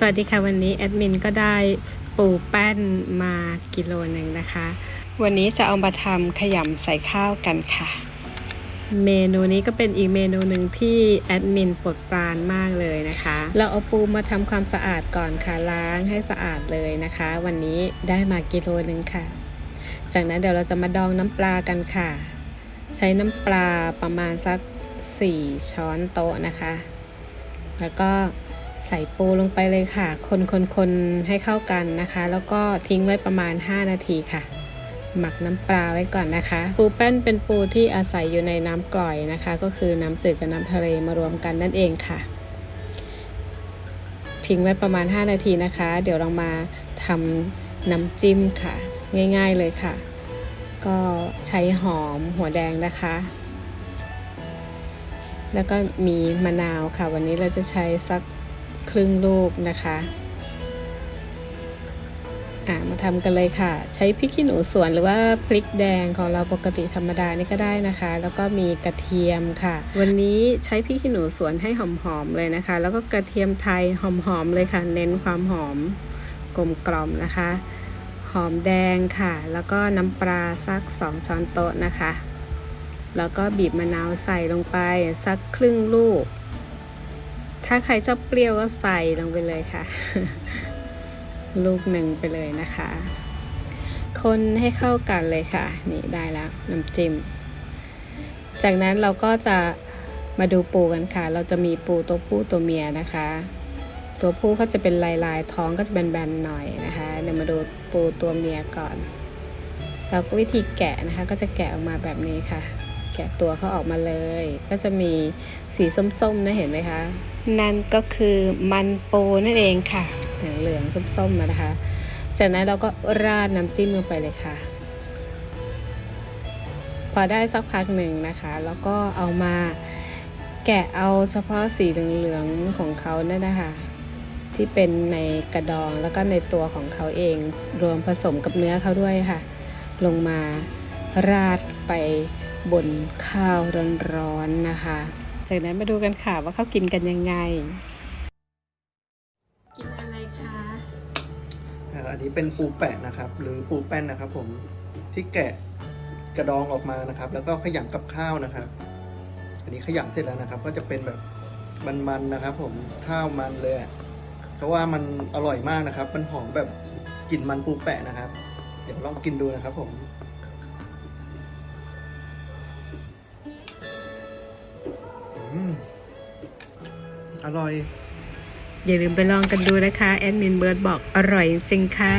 สวัสดีค่ะวันนี้แอดมินก็ได้ปูแป้นมากิโลหนึ่งนะคะ วันนี้จะเอามาทำขยำใส่ข้าวกันค่ะ เมนูนี้ก็เป็นอีกเมนูหนึ่งที่แอดมินปรดปรานมากเลยนะคะ เราเอาปูมาทำความสะอาดก่อนค่ะล้างให้สะอาดเลยนะคะ วันนี้ได้มากิโลหนึ่งค่ะ จากนั้นเดี๋ยวเราจะมาดองน้ำปลากันค่ะ ใช้น้ำปลาประมาณสัก 4 ช้อนโต๊ะนะคะ แล้วก็ ใส่ปูลงไปเลยค่ะ คนคนคนให้เข้ากันนะคะ แล้วก็ทิ้งไว้ประมาณ 5 นาทีค่ะ หมักน้ำปลาไว้ก่อนนะคะ ปูแป้นเป็นปูที่อาศัยอยู่ในน้ำกร่อยนะคะ ก็คือน้ำจืดกับน้ำทะเลมารวมกันนั่นเองค่ะ ทิ้งไว้ประมาณ 5 นาทีนะคะ เดี๋ยวเรามาทำน้ำจิ้มค่ะ ง่าย ๆเลยค่ะ ก็ใช้หอมหัวแดงนะคะแล้วก็มีมะนาวค่ะ วันนี้เราจะใช้สัก ครึ่งลูกนะคะอะมาทำกันเลยค่ะ ใช้พริกขี้หนูสวนหรือว่าพริกแดงของเราปกติธรรมดานี่ก็ได้นะคะ แล้วก็มีกระเทียมค่ะ วันนี้ใช้พริกขี้หนูสวนให้หอมๆเลยนะคะ แล้วก็กระเทียมไทยหอมๆเลยค่ะ เน้นความหอมกลมกล่อมนะคะ หอมแดงค่ะ แล้วก็น้ำปลาสัก 2 ช้อนโต๊ะนะคะ แล้วก็บีบมะนาวใส่ลงไปสักครึ่งลูก ถ้าใครชอบเปรี้ยวก็ใส่ลงไปเลยค่ะ ลูกหนึ่งไปเลยนะคะ คนให้เข้ากันเลยค่ะ นี่ได้แล้วน้ำจิ้ม จากนั้นเราก็จะมาดูปูกันค่ะ เราจะมีปูตัวผู้ตัวเมียนะคะ ตัวผู้ก็จะเป็นลายลายๆท้องก็จะเป็นแบนๆหน่อยนะคะ เดี๋ยวมาดูปูตัวเมียก่อน เราก็วิธีแกะนะคะ ก็จะแกะออกมาแบบนี้ค่ะ แกะตัวเขาออกมาเลย ก็จะมีสีส้มๆนะเห็นไหมคะ นั่นก็คือมันปูนั่นเองค่ะเหลืองๆส้มๆมานะคะ จากนั้นเราก็ราดน้ำจิ้มลงไปเลยค่ะ พอได้สักพักหนึ่งนะคะ แล้วก็เอามาแกะเอาเฉพาะสีเหลืองๆของเขานั่นนะคะที่เป็นในกระดองแล้วก็ในตัวของเขาเอง รวมผสมกับเนื้อเขาด้วยค่ะ ลงมา ราดไปบนข้าวร้อนๆนะคะ จากนั้นมาดูกันค่ะว่าเขากินกันยังไง กินอะไรคะอ่าอันนี้เป็นปูแปะนะครับ หรือปูแป้นนะครับผมที่แกะกระดองออกมานะครับ แล้วก็ขยำกับข้าวนะครับ อันนี้ขยำเสร็จแล้วนะครับ ก็จะเป็นแบบมันๆนะครับ ผมข้าวมันเลยอะเพราะว่ามันอร่อยมากนะครับ มันหอมแบบกลิ่นมันปูแปะนะครับ เดี๋ยวลองกินดูนะครับผม อร่อย อย่าลืมไปลองกันดูนะคะ แอดมินเบิร์ดบอกอร่อยจริงค่ะ